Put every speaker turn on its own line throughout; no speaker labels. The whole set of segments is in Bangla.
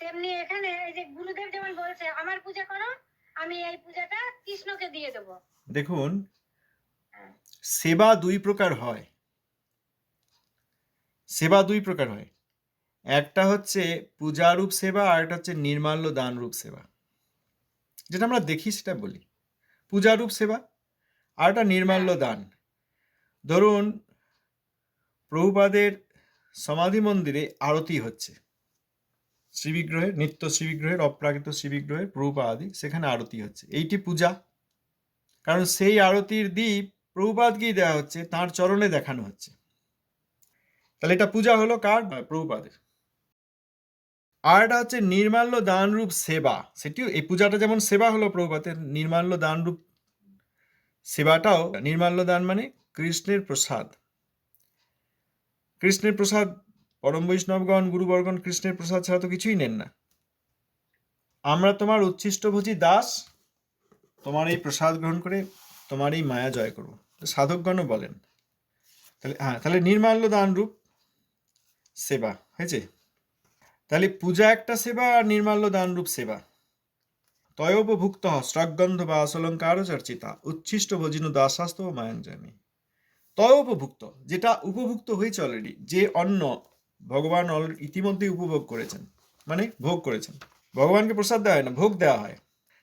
তেমনি এখানে এই যে গুরুদেব যেমন বলছে আমার পূজা করো আমি এই পূজাটা কৃষ্ণকে দিয়ে দেবো।
দেখুন সেবা দুই প্রকার হয়। সেবা দুই প্রকার হয়। একটা হচ্ছে পূজারূপ সেবা আর একটা হচ্ছে নির্মাল্য দানরূপ সেবা। যেটা আমরা দেখি সেটা বলি। পূজারূপ সেবা আর একটা নির্মাল্য দান। ধরুন প্রভুপাদের সমাধি মন্দিরে আরতি হচ্ছে। শ্রীবিগ্রহের নিত্য শ্রীবিগ্রহের অপ্রাকৃত শ্রীবিগ্রহের প্রভুপা আদি সেখানে আরতি হচ্ছে। এইটি পূজা। কারণ সেই আরতির দ্বীপ প্রভুপাদকেই দেওয়া হচ্ছে, তার চরণে দেখানো হচ্ছে। তাহলে এটা পূজা হলো কার? প্রভুপাদের। আর এটা হচ্ছে নির্মাল্য দানরূপ সেবা। সেটিও, এই পূজাটা যেমন সেবা হলো প্রভুপাতের নির্মাল্য দানরূপ সেবাটাও, নির্মাল্য দান মানে কৃষ্ণের প্রসাদ। কৃষ্ণের প্রসাদ পরম বৈষ্ণবগণ, গুরুবর্গণ, কৃষ্ণের প্রসাদ ছাড়া তো কিছুই নেন না। আমরা তোমার উচ্ছিষ্ট উচ্ছিষ্টভোজী দাস, তোমার এই প্রসাদ গ্রহণ করে তোমার এই মায়া জয় করব। সাধকগণও বলেন, তাহলে হ্যাঁ তাহলে নির্মাল্য দানরূপ সেবা, হয়েছে? তাহলে পূজা একটা সেবা আর নির্মাল্য দানরূপ সেবা। তয়োপভুক্ত স্রগন্ধ বা আসলঙ্কার চর্চিতা, উচ্ছিষ্ট ভোজিন দাসাস্ত মায়াঞ্জামি তয়োপভুক্ত, যেটা উপভুক্ত হয়েছে অলরেডি যে অন্ন ভগবান ইতিমধ্যে উপভোগ করেছেন। মানে ভোগ করেছেন। ভগবানকে প্রসাদ দেওয়া হয় না, ভোগ দেওয়া হয়।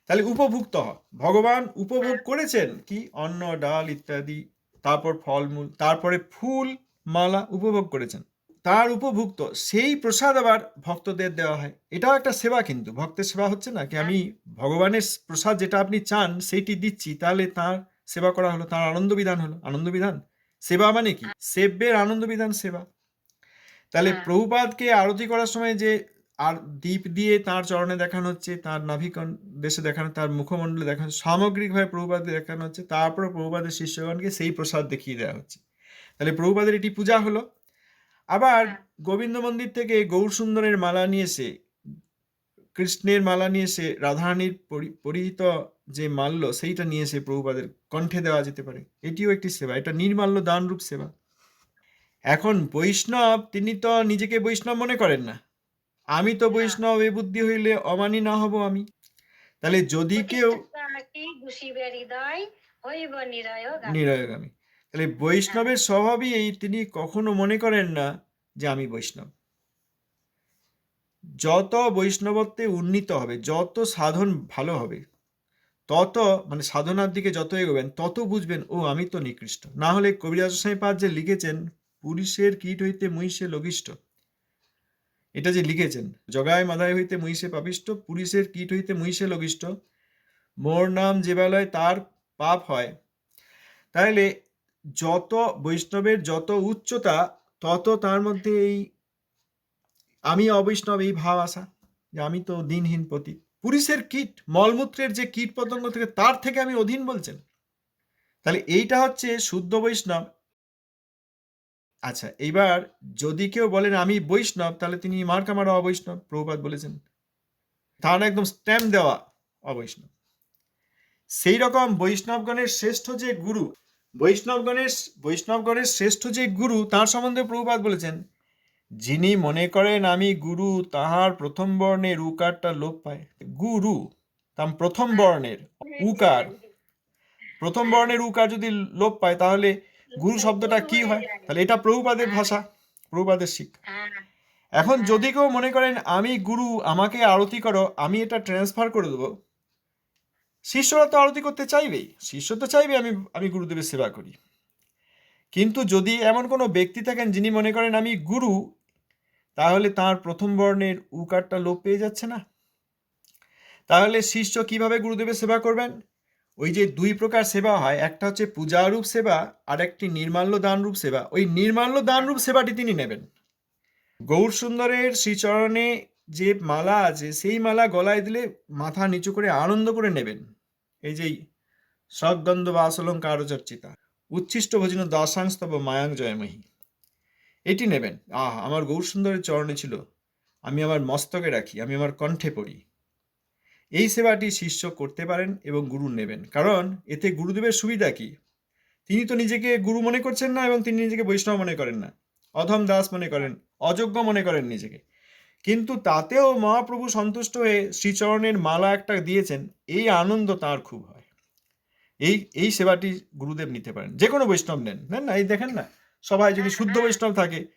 তাহলে উপভুক্ত হ। ভগবান উপভোগ করেছেন কি? অন্ন, ডাল ইত্যাদি, তারপর ফলমূল, তারপরে ফুল, মালা উপভোগ করেছেন। তার উপভুক্ত, সেই প্রসাদ আবার ভক্তদের দেওয়া হয়। এটাও একটা সেবা কিন্তু। ভক্তের সেবা হচ্ছে না কি? আমি ভগবানের প্রসাদ যেটা আপনি চান, সেইটি দিচ্ছি, তাহলে তার সেবা করা হলো, তার আনন্দ বিধান হলো। আনন্দ বিধান? সেবা মানে কি? সেব্যের আনন্দ বিধান সেবা। তাহলে
হ্যাঁ।
প্রভুপাদকে আরতি করার সময় যে আর দ্বীপ দিয়ে তার চরণে দেখানো হচ্ছে তার নাভিকন দেশে দেখানো তার মুখমণ্ডলে দেখানো সামগ্রিকভাবে প্রভুপাদকে দেখানো হচ্ছে তারপরে প্রভুপাদের শিষ্যগণকে সেই প্রসাদ দেখিয়ে দেওয়া হচ্ছে তাহলে প্রভুপাদের এটি পূজা হলো আবার
হ্যাঁ।
গোবিন্দ মন্দির থেকে গৌর সুন্দরের মালা নিয়ে এসে কৃষ্ণের মালা নিয়ে এসে রাধারানীর পরি- পরিহিত যে মাল্য সেইটা নিয়ে এসে প্রভুপাদের কণ্ঠে দেওয়া যেতে পারে এটিও একটি সেবা এটা নির্মাল্য দানরূপ সেবা এখন বৈষ্ণব তিনি তো নিজেকে বৈষ্ণব মনে করেন না। আমি তো বৈষ্ণব এ বুদ্ধি হইলে অমানি না হব আমি। তাহলে যদি কেউ। নিরয়গামী। তাহলে বৈষ্ণবের স্বভাবই এই তিনি কখনো মনে করেন না যে আমি বৈষ্ণব। যত বৈষ্ণবত্বে উন্নীত হবে যত সাধন ভালো হবে তত মানে সাধনার দিকে যত এগোবেন তত বুঝবেন ও আমি তো নিকৃষ্ট। না হলে কবিরাজ গোস্বামী পাদ যে লিখেছেন পুরুষের কীট হইতে মহিষে লঘিষ্ঠ। এটা যে লিখেছেন, জগায় মাধায় হইতে মহিষে পাপিষ্ট পুরুষের কীট হইতে মহিষে লঘিষ্ঠ। মোর নাম যে বেলায়, তার পাপ হয়। তাহলে যত বৈষ্ণবের যত উচ্চতা, তত তার মধ্যে এই আমি অবৈষ্ণব, এই ভাব আসা, যে আমি তো দিনহীন পতি। পুরুষের কীট, মলমূত্রের যে কীট পতঙ্গ থেকে, তার থেকে আমি অধীন বলছেন। তাহলে এইটা হচ্ছে শুদ্ধ বৈষ্ণব। আচ্ছা এইবার যদি কেউ বলেন আমি বৈষ্ণব তাহলে তিনি মার্কা মারা অবৈষ্ণব প্রভুপাত বলেছেন। তার একদম স্ট্যাম্প দেওয়া অবৈষ্ণব। সেই রকম বৈষ্ণবগণের শ্রেষ্ঠ যে গুরু বৈষ্ণবগণের বৈষ্ণবগণের শ্রেষ্ঠ যে গুরু তার সম্বন্ধে প্রভুপাত বলেছেন যিনি মনে করেন আমি গুরু তাহার প্রথম বর্ণের উকারটা লোপ পায়। গুরু তাম প্রথম বর্ণের উকার। প্রথম বর্ণের উকার যদি লোপ পায় তাহলে গুরু শব্দটা কি হয়? তাহলে এটা প্রভুপাদের ভাষা, প্রভুপাদের শিক্ষা এখন যদি কেউ মনে করেন, আমি গুরু, আমাকে আরতি করো, আমি এটা ট্রান্সফার করে দেবো, শিষ্যরা তো আরতি করতে চাইবেই। শিষ্য তো চাইবে, আমি আমি গুরুদেবের সেবা করি। কিন্তু যদি এমন কোনো ব্যক্তি থাকেন, যিনি মনে করেন, আমি গুরু, তাহলে তার প্রথম বর্ণের উকারটা লোপ পেয়ে যাচ্ছে না। তাহলে শিষ্য কীভাবে গুরুদেবের সেবা করবেন? ওই যে দুই প্রকার সেবা হয়, একটা হচ্ছে পূজারূপ সেবা আর একটি নির্মাল্য দানরূপ সেবা। ওই নির্মাল্য দানরূপ সেবাটি তিনি নেবেন। গৌর সুন্দরের শ্রীচরণে যে মালা আছে, সেই মালা গলায় দিলে মাথা নিচু করে আনন্দ করে নেবেন। এই যেই সগন্ধ বা আসলঙ্কার চর্চিতা উচ্ছিষ্ট ভোজন দাসাংস্তব মায়াং জয়মহী। এটি নেবেন। আহ, আমার গৌর সুন্দরের চরণে ছিল। আমি আমার মস্তকে রাখি, আমি আমার কণ্ঠে পড়ি। এই সেবাটি শিষ্য করতে পারেন এবং গুরু নেবেন। কারণ এতে গুরুদেবের সুবিধা কি? তিনি তো নিজেকে গুরু মনে করছেন না এবং তিনি নিজেকে বৈষ্ণব মনে করেন না। অধম দাস মনে করেন, অযোগ্য মনে করেন নিজেকে। কিন্তু তাতেও মহাপ্রভু সন্তুষ্ট হয়ে শ্রীচরণের মালা একটা দিয়েছেন, এই আনন্দ তার খুব হয়। এই এই সেবাটি গুরুদেব নিতে পারেন। যে কোনো বৈষ্ণব নেন। নেন না? এই দেখেন না? সবাই যদি শুদ্ধ বৈষ্ণব থাকে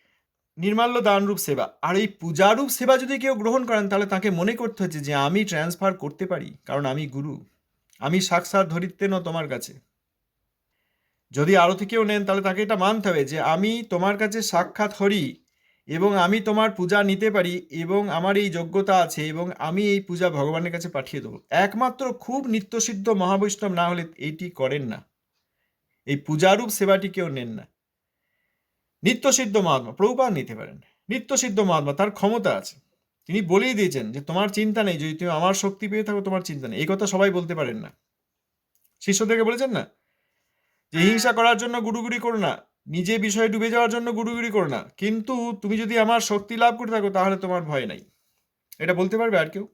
নির্মাল্য দানরূপ সেবা। আর এই পূজারূপ সেবা যদি কেউ গ্রহণ করেন, তাহলে তাকে মনে করতে হচ্ছে যে, আমি ট্রান্সফার করতে পারি, কারণ আমি গুরু। আমি সাক্ষাৎ ধরিত্বেন তোমার কাছে। যদি আরতি কেউ নেন, তাহলে তাকে এটা মানতে হবে যে, আমি তোমার কাছে সাক্ষাৎ হরি এবং আমি তোমার পূজা নিতে পারি এবং আমার এই যোগ্যতা আছে এবং আমি এই পূজা ভগবানের কাছে পাঠিয়ে দেবো। একমাত্র খুব নিত্যসিদ্ধ মহাবৈষ্ণব না হলে এইটি করেন না। এই পূজারূপ সেবাটি কেউ নেন না। নিত্যসিদ্ধ মহাত্মা প্রভুপাত নিতে পারেন। নিত্যসিদ্ধ মহাত্মা তার ক্ষমতা আছে। তিনি বলেই দিয়েছেন যে, তোমার চিন্তা নেই, যদি তুমি আমার শক্তি পেয়ে থাকো, তোমার চিন্তা নেই। এই কথা সবাই বলতে পারেন না। শিষ্য শিষ্যদেরকে বলেছেন না? যে, হিংসা করার জন্য গুরুগুরি করো না, নিজে বিষয়ে ডুবে যাওয়ার জন্য গুরুগুরি করো না। কিন্তু তুমি যদি আমার শক্তি লাভ করে থাকো, তাহলে তোমার ভয় নাই। এটা বলতে পারবে আর কেউ?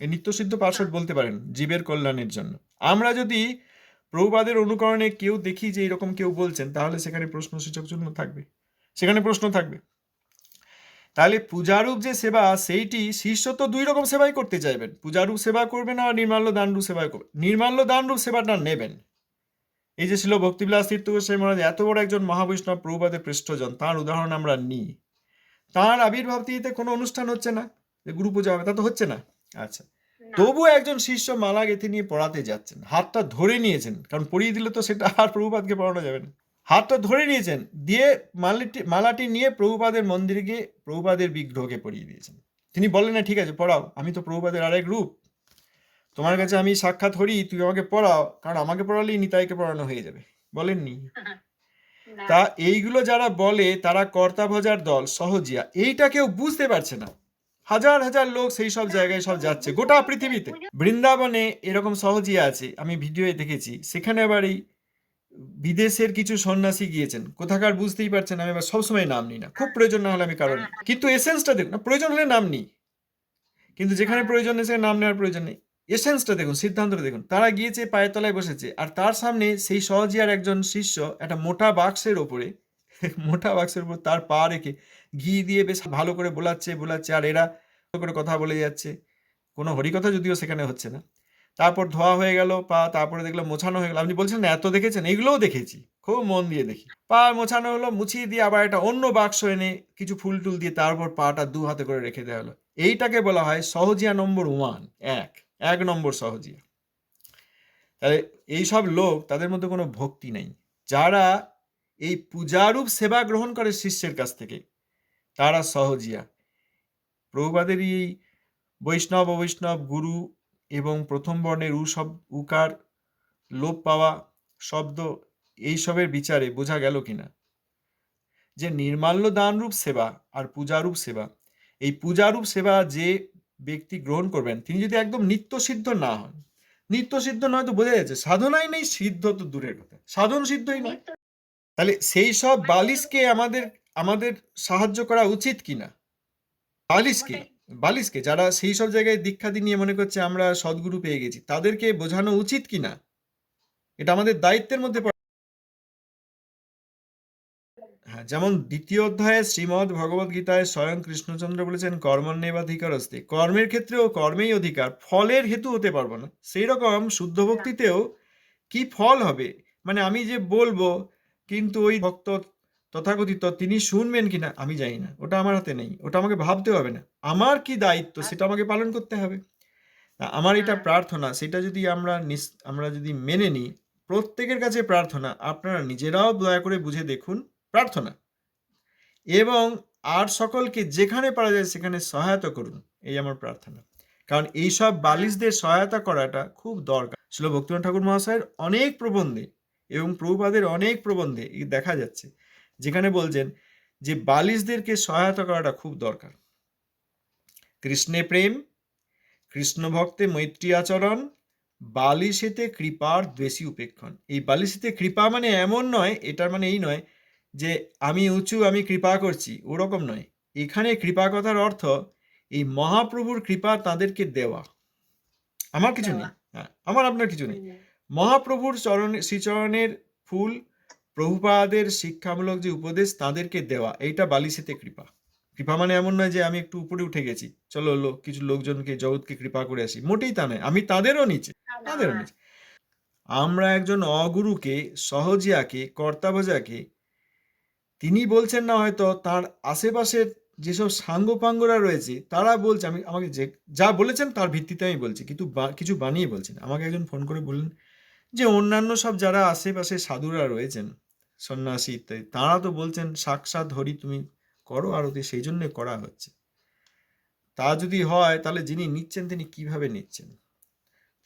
এই নিত্যসিদ্ধ পার্শ্বদ বলতে পারেন, জীবের কল্যাণের জন্য। আমরা যদি প্রভুপাদের অনুকরণে কেউ দেখি যে, এরকম কেউ বলছেন, তাহলে সেখানে প্রশ্নসূচক জন্য থাকবে। সেখানে প্রশ্ন থাকবে। তাহলে পূজারূপ যে সেবা সেইটি শিষ্য তো দুই রকম সেবাই করতে চাইবেন। পূজারূপ সেবা করবেন আর নির্মাল্য দানরূপ সেবা করবেন। নির্মাল্য দানরূপ সেবাটা নেবেন। এই যে ছিল ভক্তিবিলাস তীর্থ গোস্বামী মহারাজ এত বড় একজন মহাবৈষ্ণব প্রভুপাদের পৃষ্ঠজন তার উদাহরণ আমরা নিই। তার আবির্ভাব তিথিতে কোনো অনুষ্ঠান হচ্ছে না? যে গুরু পূজা হবে তা তো হচ্ছে না? আচ্ছা। তবু একজন শিষ্য মালা গেঁথে নিয়ে পড়াতে যাচ্ছেন হাতটা ধরে নিয়েছেন কারণ পড়িয়ে দিলে তো সেটা আর প্রভুপাদকে পড়ানো যাবে না। হাতটা ধরে নিয়েছেন দিয়ে মালাটি মালাটি নিয়ে প্রভুপাদের মন্দিরে গিয়ে প্রভুপাদের বিগ্রহকে পড়িয়ে দিয়েছেন। তিনি বলেন না ঠিক আছে পড়াও আমি তো প্রভুপাদের আরেক রূপ। তোমার কাছে আমি সাক্ষাৎ হরি তুমি আমাকে পড়াও কারণ আমাকে পড়ালেই নিতাইকে পড়ানো হয়ে যাবে। বলেননি। তা এইগুলো যারা বলে তারা কর্তা ভজার দল সহজিয়া। এইটা কেউ বুঝতে পারছে না। হাজার হাজার লোক সেই সব জায়গায় সব যাচ্ছে গোটা পৃথিবীতে। বৃন্দাবনে এরকম সহজিয়া আছে আমি ভিডিওয়ে দেখেছি সেখানে আবার এই বিদেশের কিছু সন্ন্যাসী গিয়েছেন। কোথাকার বুঝতেই পারছেন আমি আবার সবসময় নাম নিই না। খুব প্রয়োজন না হলে আমি কারণ কিন্তু এসেন্সটা দেখুন প্রয়োজন হলে নাম নিই। কিন্তু যেখানে প্রয়োজন নেই, সেখানে নাম নেওয়ার প্রয়োজন নেই। এসেন্সটা দেখুন, সিদ্ধান্তটা দেখুন। তারা গিয়েছে, পায়ের তলায় বসেছে, আর তার সামনে সেই সহজিয়ার একজন শিষ্য একটা মোটা বাক্সের ওপরে, মোটা বাক্সের উপর তার পা রেখে ঘি দিয়ে বেশ ভালো করে বোলাচ্ছে বোলাচ্ছে, আর এরা করে কথা বলে যাচ্ছে। কোনো হরিকথা যদিও সেখানে হচ্ছে না। তারপর ধোয়া হয়ে গেল, পা তারপরে দেখলাম মোছানো হয়ে গেল। আপনি বলছেন এত দেখেছেন? এগুলোও দেখেছি। খুব মন দিয়ে দেখি। পা মোছানো হলো, মুছিয়ে দিয়ে আবার একটা অন্য বাক্স এনে কিছু ফুল টুল দিয়ে তারপর পাটা দু হাতে করে রেখে দেওয়া হলো। এইটাকে বলা হয় সহজিয়া নম্বর ওয়ান, এক এক নম্বর সহজিয়া। তাহলে এইসব লোক, তাদের মধ্যে কোনো ভক্তি নেই। যারা এই পূজারূপ সেবা গ্রহণ করে শিষ্যের কাছ থেকে, তারা সহজিয়া। প্রভুপাদেরই এই বৈষ্ণব, অবৈষ্ণব, গুরু এবং প্রথম বর্ণের উ শব, উকার, লোপ পাওয়া শব্দ এইসবের বিচারে বোঝা গেল কিনা? যে নির্মাল্য দানরূপ সেবা আর পূজারূপ সেবা, এই পূজারূপ সেবা যে ব্যক্তি গ্রহণ করবেন, তিনি যদি একদম নিত্য সিদ্ধ না হন নিত্য সিদ্ধ নয় তো বোঝা যাচ্ছে সাধনাই নেই, সিদ্ধ তো দূরের কথা। সাধন সিদ্ধই নয় তাহলে সেই সব বালিশকে আমাদের আমাদের সাহায্য করা উচিত কিনা? বালিশকে? বালিশকে, যারা সেই সব জায়গায় দীক্ষা নিয়ে মনে করছে আমরা সদ্গুরু পেয়ে গেছি, তাদেরকে বোঝানো উচিত কিনা এটা আমাদের দায়িত্বের মধ্যে হ্যাঁ যেমন দ্বিতীয় অধ্যায়ে শ্রীমদ্ ভগবদ গীতায় স্বয়ং কৃষ্ণচন্দ্র বলেছেন কর্মণ্যেবাধিকার অস্তি কর্মের ক্ষেত্রেও কর্মেই অধিকার, ফলের হেতু হতে পারব না। সেই রকম শুদ্ধ ভক্তিতেও কি ফল হবে? মানে আমি যে বলব, কিন্তু ওই ভক্ত তথাকথিত তিনি শুনবেন কিনা আমি জানি না। ওটা আমার হাতে নেই। ওটা আমাকে ভাবতে হবে না। আমার কি দায়িত্ব? সেটা আমাকে পালন করতে হবে। আমার এটা
হ্যাঁ।
প্রার্থনা সেটা যদি আমরা আমরা যদি মেনে নিই প্রত্যেকের কাছে প্রার্থনা আপনারা নিজেরাও দয়া করে বুঝে দেখুন প্রার্থনা। এবং আর সকলকে যেখানে পারা যায় সেখানে সহায়তা করুন এই আমার প্রার্থনা। কারণ এইসব বালিশদের সহায়তা করাটা খুব দরকার। ছিল ভক্তিনাথ ঠাকুর মহাশয়ের অনেক প্রবন্ধে এবং প্রভুপাদের অনেক প্রবন্ধে দেখা যাচ্ছে। যেখানে বলছেন যে বালিশদেরকে সহায়তা করাটা খুব দরকার। কৃষ্ণে প্রেম কৃষ্ণ ভক্তে মৈত্রী আচরণ বালিশেতে কৃপার দ্বেষী উপেক্ষণ। এই বালিশেতে কৃপা মানে এমন নয় এটার মানে এই নয় যে আমি উঁচু আমি কৃপা করছি ওরকম নয়। এখানে কৃপা কথার অর্থ এই মহাপ্রভুর কৃপা তাদেরকে দেওয়া। আমার কিছু নেই। হ্যাঁ আমার আপনার কিছু নেই। মহাপ্রভুর চরণে শ্রীচরণের ফুল প্রভুপাদের শিক্ষামূলক যে উপদেশ তাদেরকে দেওয়া এইটা বালিশেতে কৃপা। কৃপা মানে এমন নয় যে আমি একটু উপরে উঠে গেছি। চলো লোক কিছু লোকজনকে জগৎকে কৃপা করে আসি। মোটেই তা নয়। আমি তাদেরও নিচে। তাদেরও নিচে। আমরা একজন অগুরুকে সহজিয়াকে কর্তাভজাকে তিনি বলছেন না হয়তো তার আশেপাশের যেসব সাঙ্গপাঙ্গরা রয়েছে তারা বলছে আমি আমাকে যে যা বলেছেন তার ভিত্তিতে আমি বলছি কিন্তু কিছু বানিয়ে বলছেন আমাকে একজন ফোন করে বললেন যে অন্যান্য সব যারা আশেপাশে সাধুরা রয়েছেন, সন্ন্যাসী ইত্যাদি তাঁরা তো বলছেন, সাক্ষাৎ হরি তুমি করো আরতি, সেই জন্য করা হচ্ছে। তা যদি হয়, তাহলে যিনি নিচ্ছেন, তিনি কীভাবে নিচ্ছেন?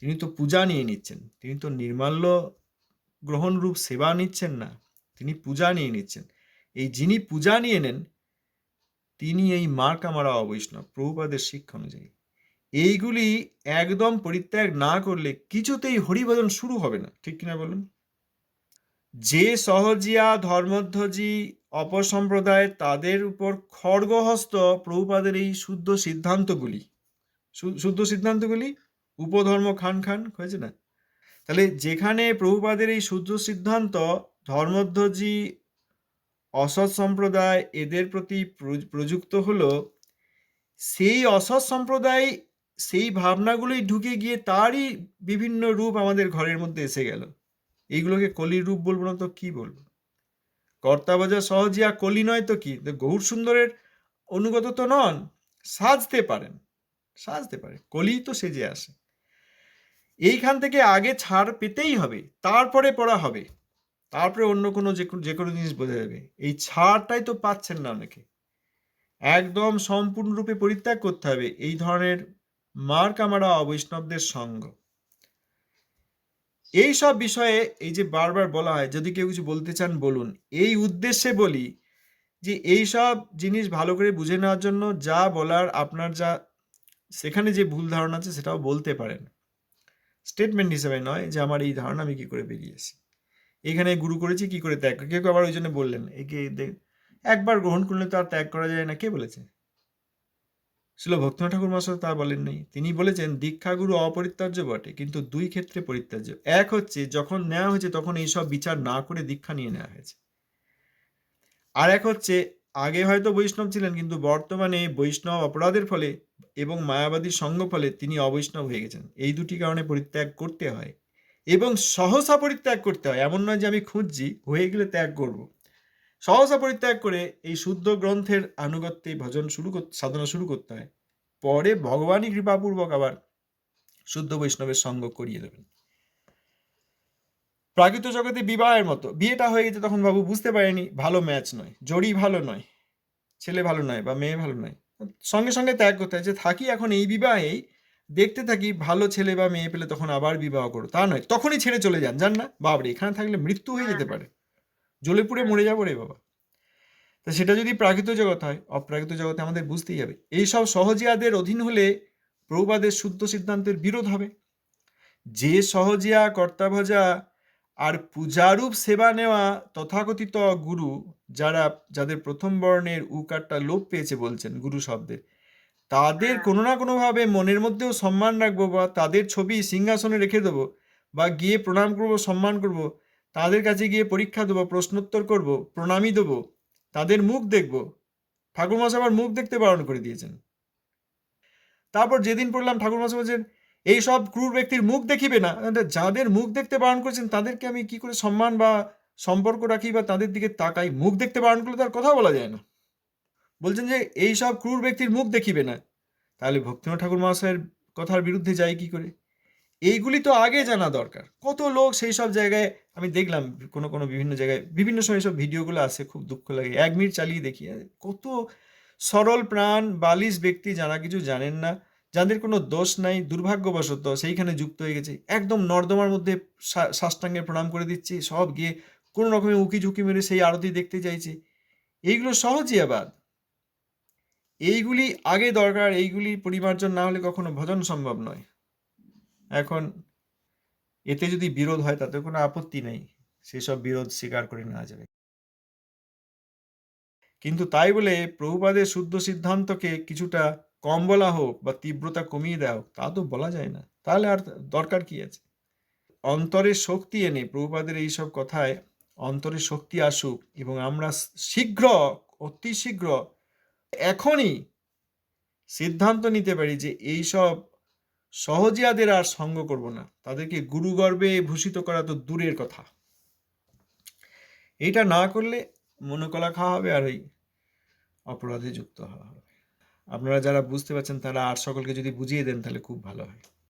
তিনি তো পূজা নিয়ে নিচ্ছেন, তিনি তো নির্মাল্য গ্রহণরূপ সেবা নিচ্ছেন না, তিনি পূজা নিয়ে নিচ্ছেন। এই যিনি পূজা নিয়ে নেন, তিনি এই মার কামারা অবৈষ্ণব, প্রভুপাদের শিক্ষা অনুযায়ী। এইগুলি একদম পরিত্যাগ না করলে কিছুতেই হরিভজন শুরু হবে না। ঠিক কিনা বলুন? যে সহজিয়া ধর্মধ্বজি অপসম্প্রদায় তাদের উপর খড়গহস্ত প্রভুপাদের এই শুদ্ধ সিদ্ধান্তগুলি। শুদ্ধ সিদ্ধান্তগুলি? উপধর্ম খান খান, হয়েছে না? তাহলে যেখানে প্রভুপাদের এই শুদ্ধ সিদ্ধান্ত, ধর্মধ্বজি অসৎ সম্প্রদায় এদের প্রতি প্রযুক্ত হলো, সেই অসৎ সম্প্রদায় সেই ভাবনাগুলোই ঢুকে গিয়ে তারই বিভিন্ন রূপ আমাদের ঘরের মধ্যে এসে গেল। এইগুলোকে কলির রূপ বলব না তো কি বলব? কর্তাবাজা সহজিয়া কলি নয় তো কি? গৌর সুন্দরের অনুগত তো নন, সাজতে পারেন, সাজতে পারে কলি তো সেজে আসে। এইখান থেকে আগে ছাড় পেতেই হবে, তারপরে পড়া হবে, তারপরে অন্য কোনো- যে কোনো জিনিস বোঝা যাবে। এই ছাড়টাই তো পাচ্ছেন না অনেকে। একদম সম্পূর্ণরূপে পরিত্যাগ করতে হবে। এই ধরনের মার কামারা অবৈষ্ণবদের সঙ্গ। এই সব বিষয়ে এই যে বারবার বলা হয়, যদি কেউ কিছু বলতে চান, বলুন। এই উদ্দেশ্যে বলি যে, এই সব জিনিস ভালো করে বুঝে নেওয়ার জন্য যা বলার আপনার যা, সেখানে যে ভুল ধারণা আছে সেটাও বলতে পারেন। স্টেটমেন্ট হিসেবে নয় যে, আমার এই ধারণা আমি কী করে বেরিয়েছি এখানে গুরু করেছি, কি করে ত্যাগ কেউ আবার ওই জন্য বললেন, একে একবার গ্রহণ করলে তো আর ত্যাগ করা যায় না। কে বলেছে? ছিল ভক্তনাথ ঠাকুর মশাই তা বলেন নাই। তিনি বলেছেন, দীক্ষাগুরু অপরিত্যাজ্য বটে, কিন্তু দুই ক্ষেত্রে পরিত্যাজ্য। এক হচ্ছে, যখন নেওয়া হয়েছে, তখন এইসব বিচার না করে দীক্ষা নিয়ে নেওয়া হয়েছে। আর এক হচ্ছে, আগে হয়তো বৈষ্ণব ছিলেন, কিন্তু বর্তমানে বৈষ্ণব অপরাধের ফলে এবং মায়াবাদীর সঙ্গ ফলে তিনি অবৈষ্ণব হয়ে গেছেন। এই দুটি কারণে পরিত্যাগ করতে হয়। এবং সহসা পরিত্যাগ করতে হয়। এমন নয় যে আমি খুঁজছি, হয়ে গেলে ত্যাগ করব। সহসা পরিত্যাগ করে এই শুদ্ধ গ্রন্থের আনুগত্যে ভজন শুরু করতে সাধনা শুরু করতে হয়। পরে ভগবানই কৃপাপূর্বক আবার শুদ্ধ বৈষ্ণবের সঙ্গ করিয়ে দেবেন। প্রাকৃত জগতে বিবাহের মতো। বিয়েটা হয়ে গেছে তখন বাবু বুঝতে পারেনি ভালো ম্যাচ নয়। জড়ি ভালো নয় ছেলে ভালো নয় বা মেয়ে ভালো নয়। সঙ্গে সঙ্গে ত্যাগ করতে হয় যে থাকি এখন এই বিবাহেই দেখতে থাকি ভালো ছেলে বা মেয়ে পেলে তখন আবার বিবাহ করো। তা নয় তখনই ছেড়ে চলে যান জান না? বাবরে এখানে থাকলে মৃত্যু হয়ে। যেতে পারে। জ্বলে পুড়ে মরে যাব রে বাবা। তা সেটা যদি প্রাকৃত জগৎ হয়, অপ্রাকৃত জগতে আমাদের বুঝতেই হবে। এইসব সহজিয়াদের অধীন হলে প্রভুপাদের শুদ্ধ সিদ্ধান্তের বিরোধ হবে। যে সহজিয়া কর্তাভজা আর পূজারূপ সেবা নেওয়া তথাকথিত গুরু, যারা, যাদের প্রথম বর্ণের উকারটা লোপ পেয়েছে বলছেন গুরু শব্দের, তাদের কোনো না কোনোভাবে মনের মধ্যেও সম্মান রাখব বা তাদের ছবি সিংহাসনে রেখে দেবো বা গিয়ে প্রণাম করব, সম্মান করব। তাদের কাছে গিয়ে পরীক্ষা দেবো, প্রশ্নোত্তর করব, প্রণামী দেবো, তাদের মুখ দেখব। ঠাকুর মশাই আবার মুখ দেখতে বারণ করে দিয়েছেন। তারপর যেদিন পড়লাম ঠাকুর মশাই বলছেন, এই সব ক্রূর ব্যক্তির মুখ দেখিবে না। যাদের মুখ দেখতে বারণ করেছেন, তাদেরকে আমি কি করে সম্মান বা সম্পর্ক রাখি বা তাদের দিকে তাকাই? মুখ দেখতে বারণ করলে তার কথা বলা যায় না। বলছেন যে, এই সব ক্রূর ব্যক্তির মুখ দেখিবে না। তাহলে ভক্তিনাথ ঠাকুর মহাশয়ের কথার বিরুদ্ধে যায় কি করে? এইগুলি তো আগে জানা দরকার। কত লোক সেই সব জায়গায়, আমি দেখলাম কোনো কোনো বিভিন্ন জায়গায়, বিভিন্ন সময় সব ভিডিওগুলো আসে, খুব দুঃখ লাগে। এক মিনিট চালিয়ে দেখি কত সরল প্রাণ, বালিশ ব্যক্তি যারা কিছু জানেন না, যাদের কোনো দোষ নাই, দুর্ভাগ্যবশত সেইখানে যুক্ত হয়ে গেছে। একদম নর্দমার মধ্যে সাষ্টাঙ্গে প্রণাম করে দিচ্ছে, সব গিয়ে কোনো রকমের উকি ঝুঁকি মেরে সেই আরতি দেখতে চাইছে। এইগুলো সহজই আবাদ। এইগুলি আগে দরকার, এইগুলি পরিমার্জন না হলে কখনো ভজন সম্ভব নয়। এখন এতে যদি বিরোধ হয় তাতে কোনো আপত্তি নেই। সেসব বিরোধ স্বীকার করে নেওয়া যাবে। কিন্তু তাই বলে প্রভুপাদের শুদ্ধ সিদ্ধান্তকে কিছুটা কম বলা হোক বা তীব্রতা কমিয়ে দেওয়া হোক, তা তো বলা যায় না। তাহলে আর দরকার কি আছে? অন্তরের শক্তি এনে প্রভুপাদের এইসব কথায় অন্তরের শক্তি আসুক এবং আমরা শীঘ্র, অতি শীঘ্র, এখনই সিদ্ধান্ত নিতে পারি যে এই সব সহজিয়াদের আর সঙ্গ করব না। তাদেরকে গুরুগর্বে ভূষিত করা তো দূরের কথা। এটা না করলে মনোকলা খাওয়া হবে আর ওই অপরাধে যুক্ত হওয়া হবে। আপনারা যারা বুঝতে পারছেন তারা আর সকলকে যদি বুঝিয়ে দেন তাহলে খুব ভালো হয়।